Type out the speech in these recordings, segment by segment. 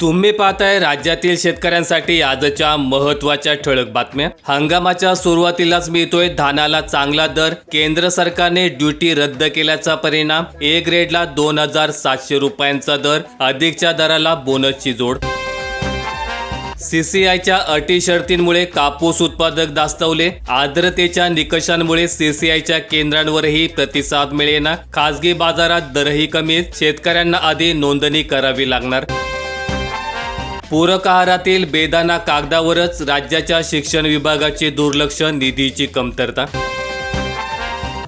तुम्ही पाहताय राज्यातील शेतकऱ्यांसाठी आजच्या महत्त्वाच्या ठळक बातम्या. हंगामाच्या सुरुवातीलाच मिळतोय धानाला चांगला दर. केंद्र सरकारने ड्युटी रद्द केल्याचा परिणाम. ए ग्रेडला दोन हजार सातशे रुपयांचा दर. अधिकच्या दराला बोनसची जोड. सीसीआयच्या अटी शर्तींमुळे कापूस उत्पादक दास्तवले आर्द्रतेच्या निकषांमुळे सीसीआयच्या केंद्रांवरही प्रतिसाद मिळेना. खासगी बाजारात दरही कमी. शेतकऱ्यांना आधी नोंदणी करावी लागणार. पूरक आहारातील बेदाना कागदावरच राज्याच्या शिक्षण विभागाचे दुर्लक्ष निधीची कमतरता.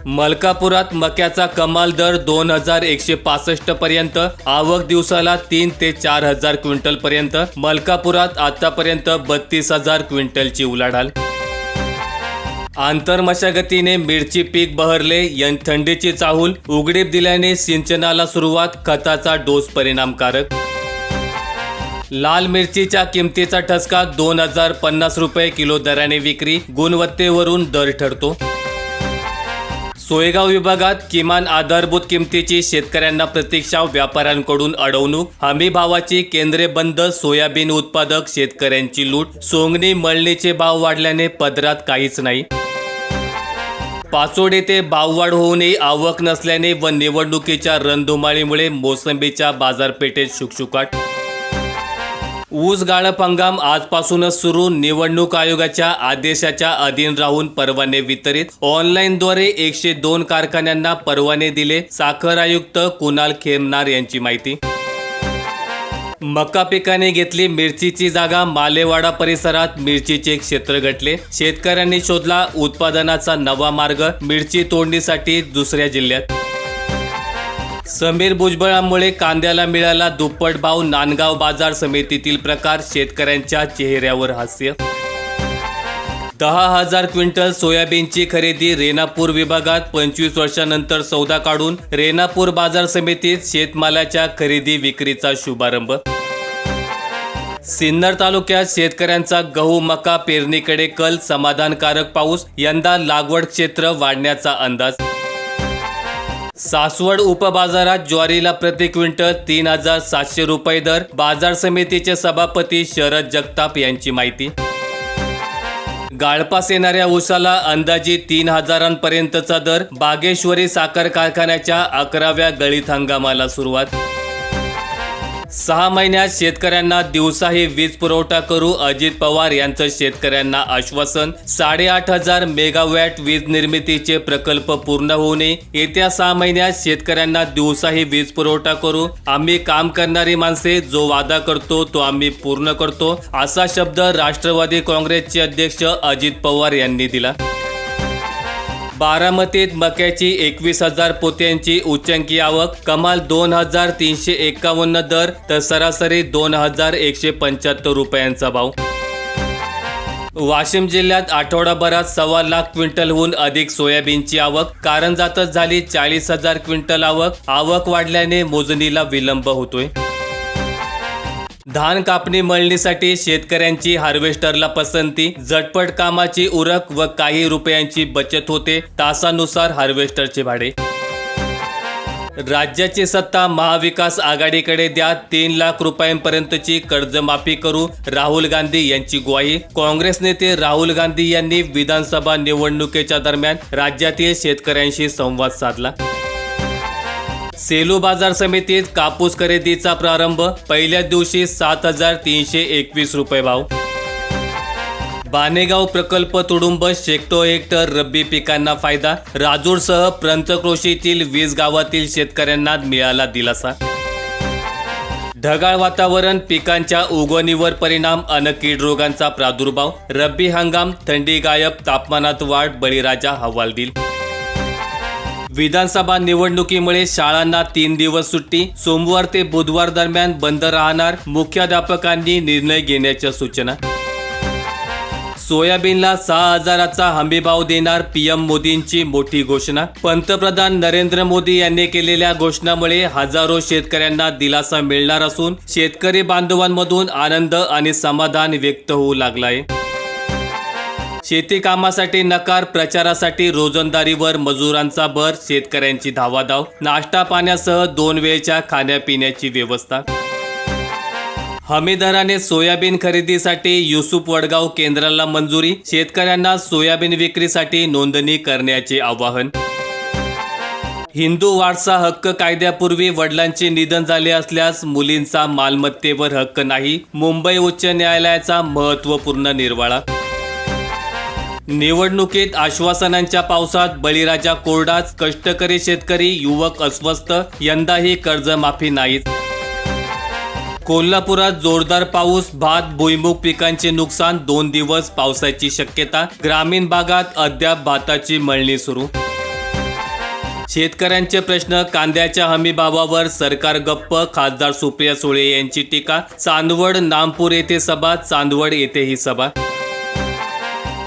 मलकापुरात मक्याचा कमाल दर दोन हजार एकशे पासष्ट पर्यंत आवक दिवसाला तीन ते चार हजार क्विंटल पर्यंत मलकापुरात आतापर्यंत बत्तीस हजार क्विंटलची उलाढाल. आंतरमशागतीने मिरची पीक बहरले यन थंडीची चाहूल उघडीप दिल्याने सिंचनाला सुरुवात खताचा डोस परिणामकारक. लाल मिरचीच्या किमतीचा ठसका दोन हजार पन्नास रुपये किलो दराने विक्री गुणवत्तेवरून दर ठरतो. सोयगाव विभागात किमान आधारभूत किमतीची शेतकऱ्यांना प्रतीक्षा व्यापाऱ्यांकडून अडवणूक हमी भावाची केंद्रे बंद सोयाबीन उत्पादक शेतकऱ्यांची लूट सोंगणी मळणीचे भाव वाढल्याने पदरात काहीच नाही. पाचोड येथे भाववाढ होऊनही आवक नसल्याने व निवडणुकीच्या रणधुमाळीमुळे मोसंबीच्या बाजारपेठेत शुकशुकाट ऊस गाळप हंगाम आजपासूनच सुरू. निवडणूक आयोगाच्या आदेशाच्या अधीन राहून परवाने वितरित. ऑनलाईनद्वारे एकशे दोन कारखान्यांना परवाने दिले. साखर आयुक्त कुणाल खेमनार यांची माहिती. मका पिकाने घेतली मिरचीची जागा. मालेवाडा परिसरात मिरचीचे क्षेत्र घटले. शेतकऱ्यांनी शोधला उत्पादनाचा नवा मार्ग. मिरची तोडणीसाठी दुसऱ्या जिल्ह्यात. समीर भुजबळांमुळे कांद्याला मिळाला दुप्पट भाव. नांदगाव बाजार समितीतील प्रकार शेतकऱ्यांच्या चेहऱ्यावर हास्य. दहा हजार क्विंटल सोयाबीनची खरेदी रेणापूर विभागात पंचवीस वर्षानंतर सौदा काढून रेणापूर बाजार समितीत शेतमालाच्या खरेदी विक्रीचा शुभारंभ. सिन्नर तालुक्यात शेतकऱ्यांचा गहू मका पेरणीकडे कल समाधानकारक पाऊस यंदा लागवड क्षेत्र वाढण्याचा अंदाज. सासवड उपबाजारात ज्वारीला प्रति क्विंटल तीन हजार सातशे रुपये दर. बाजार समितीचे सभापती शरद जगताप यांची माहिती. गाळपास येणाऱ्या ऊसाला अंदाजे तीन हजारांपर्यंतचा दर. बागेश्वरी साखर कारखान्याच्या अकराव्या गळीत हंगामाला सुरुवात. सहा महिन्यात शेतकऱ्यांना दिवसाही वीज पुरवठा करू अजित पवार यांचं शेतकऱ्यांना आश्वासन. साडेआठ हजार मेगावॅट वीज निर्मितीचे प्रकल्प पूर्ण होऊने येत्या सहा महिन्यात शेतकऱ्यांना दिवसाही वीज पुरवठा करू. आम्ही काम करणारी माणसे जो वादा करतो तो आम्ही पूर्ण करतो असा शब्द राष्ट्रवादी काँग्रेसचे अध्यक्ष अजित पवार यांनी दिला. बारामतीत मक्याची एकवीस हजार पोत्यांची उच्चांकी आवक कमाल दोन हजार तीनशे एकावन्न दर तर सरासरी दोन हजार एकशे पंच्याहत्तर रुपयांचा भाव. वाशिम जिल्ह्यात आठवडाभरात सव्वा लाख क्विंटलहून अधिक सोयाबीनची आवक कारंजातच झाली चाळीस हजार क्विंटल आवक आवक वाढल्याने मोजणीला विलंब होतोय. धान कापणी मळणीसाठी शेतकऱ्यांची हार्वेस्टरला पसंती. झटपट कामाची उरक व काही रुपयांची बचत होते. तासानुसार हार्वेस्टरचे भाडे. राज्याची सत्ता महाविकास आघाडीकडे द्या. तीन लाख रुपयांपर्यंतची कर्जमाफी करू. राहुल गांधी यांची ग्वाही. काँग्रेस नेते राहुल गांधी यांनी विधानसभा निवडणुकीच्या दरम्यान राज्यातील शेतकऱ्यांशी संवाद साधला. सेलू बाजार समितीत कापूस खरेदीचा प्रारंभ. पहिल्या दिवशी सात हजार तीनशे एकवीस रुपये भाव. बानेगाव प्रकल्प तुडुंब शेकटो हेक्टर रब्बी पिकांना फायदा. राजूरसह पंचक्रोशीतील वीस गावातील शेतकऱ्यांना मिळाला दिलासा. ढगाळ वातावरण पिकांच्या उगवणीवर परिणाम अन कीड रोगांचा प्रादुर्भाव. रब्बी हंगाम थंडी गायब तापमानात वाढ बळीराजा हवालदिल. विधानसभा निवडणुकीमुळे शाळांना तीन दिवस सुट्टी सोमवार ते बुधवार दरम्यान बंद राहणार मुख्याध्यापकांनी निर्णय घेण्याच्या सूचना. सोयाबीनला सहा हजाराचा हमीभाव देणार पीएम मोदींची मोठी घोषणा. पंतप्रधान नरेंद्र मोदी यांनी केलेल्या घोषणामुळे हजारो शेतकऱ्यांना दिलासा मिळणार असून शेतकरी बांधवांमधून आनंद आणि समाधान व्यक्त होऊ लागलाय शेती कामासाठी नकार प्रचारासाठी रोजंदारीवर मजुरांचा भर शेतकऱ्यांची धावाधाव नाश्ता पाण्यासह दोन वेळच्या खाण्यापिण्याची व्यवस्था. हमीदराने सोयाबीन खरेदीसाठी युसुफ वडगाव केंद्राला मंजुरी शेतकऱ्यांना सोयाबीन विक्रीसाठी नोंदणी करण्याचे आवाहन. हिंदू वारसा हक्क कायद्यापूर्वी वडिलांचे निधन झाले असल्यास मुलींचा मालमत्तेवर हक्क नाही मुंबई उच्च न्यायालयाचा महत्त्वपूर्ण निर्वाळा. निवडणुकीत आश्वासनांच्या पावसात बळीराजा कोरडाच कष्टकरी शेतकरी युवक अस्वस्थ यंदाही कर्जमाफी नाहीच कोल्हापुरात जोरदार पाऊस भात भुईमुग पिकांचे नुकसान दोन दिवस पावसाची शक्यता ग्रामीण भागात अद्याप भाताची मळणी सुरू. शेतकऱ्यांचे प्रश्न कांद्याच्या हमीभावावर सरकार गप्प खासदार सुप्रिया सुळे यांची टीका चांदवड नामपूर येथे सभा चांदवड येथे ही सभा.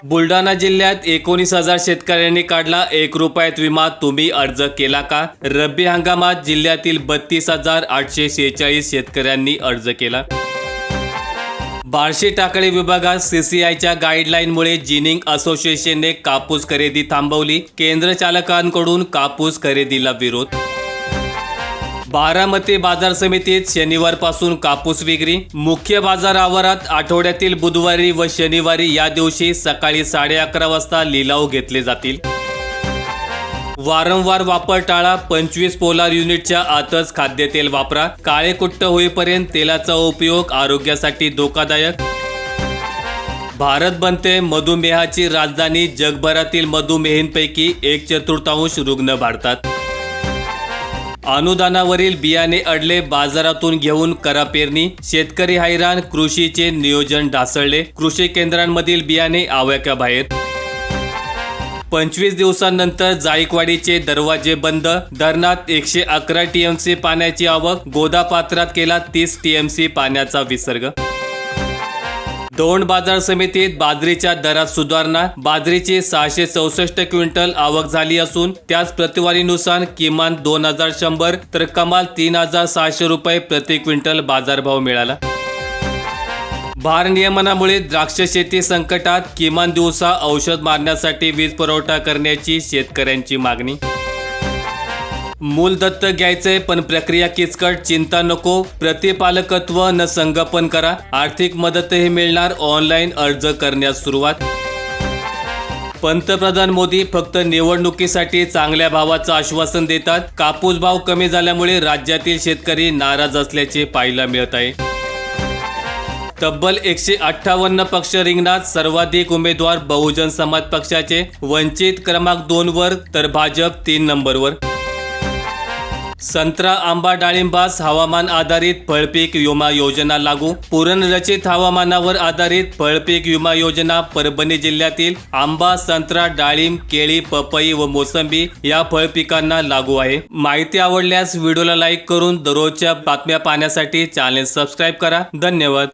बुलढाणा जिल्ह्यात एकोणीस हजार शेतकऱ्यांनी काढला एक रुपयात विमा. तुम्ही अर्ज केला का? रब्बी हंगामात जिल्ह्यातील बत्तीस हजार आठशे शेहेचाळीस शेतकऱ्यांनी अर्ज केला. बार्शी टाकळी विभागात सीसीआयच्या गाईडलाईनमुळे जिनिंग असोसिएशनने कापूस खरेदी थांबवली. केंद्र चालकांकडून कापूस खरेदीला विरोध बारामती बाजार समितीत शनिवारपासून कापूस विक्री. मुख्य बाजार आवारात आठवड्यातील बुधवारी व शनिवारी या दिवशी सकाळी साडे अकरा वाजता लिलाव घेतले जातील. वारंवार वापर टाळा पंचवीस पोलार युनिटच्या आतच खाद्यतेल वापरा. काळे कुट्ट होईपर्यंत तेलाचा उपयोग आरोग्यासाठी धोकादायक. भारत बनते मधुमेहाची राजधानी. जगभरातील मधुमेहींपैकी एक चतुर्थांश रुग्ण भारतात अनुदानावरील बियाणे अडले बाजारातून घेऊन करा पेरणी. शेतकरी हैराण कृषीचे नियोजन ढासळले. कृषी केंद्रांमधील बियाणे आव्याक्याबाहेर पंचवीस दिवसांनंतर जायकवाडीचे दरवाजे बंद. धरणात एकशे अकरा टीएमसी पाण्याची आवक. गोदापात्रात केला तीस टीएमसी पाण्याचा विसर्ग. दोन बाजार समितीत बाजरीच्या दरात सुधारणा बाजरीची सहाशे चौसष्ट क्विंटल आवक झाली असून त्याच प्रतिवारीनुसार किमान दोन हजार शंभर तर कमाल तीन हजार सहाशे रुपये प्रति क्विंटल बाजारभाव मिळाला. भारनियमनामुळे द्राक्ष शेती संकटात किमान दिवसा औषध मारण्यासाठी वीज पुरवठा करण्याची शेतकऱ्यांची मागणी. मूल दत्तक घ्यायचंय पण प्रक्रिया किचकट चिंता नको. प्रतिपालकत्व न संगोपन करा. आर्थिक मदतही मिळणार. ऑनलाईन अर्ज करण्यास सुरुवात. पंतप्रधान मोदी फक्त निवडणुकीसाठी चांगल्या भावाचं आश्वासन देतात. कापूस भाव कमी झाल्यामुळे राज्यातील शेतकरी नाराज असल्याचे पाहायला मिळत आहे. तब्बल एकशे अठ्ठावन्न पक्ष रिंगणात सर्वाधिक उमेदवार बहुजन समाज पक्षाचे. वंचित क्रमांक दोन वर तर भाजप तीन नंबरवर. संत्रा आंबा डाळिंबास हवामान आधारित फळपीक विमा योजना लागू. पुरणरचित हवामानावर आधारित फळपीक विमा योजना परभणी जिल्ह्यातील आंबा संत्रा डाळिंब केळी पपई व मोसंबी या फळपिकांना लागू आहे. माहिती आवडल्यास व्हिडिओला लाईक करून दररोजच्या बातम्या पाहण्यासाठी चॅनेल सबस्क्राईब करा. धन्यवाद.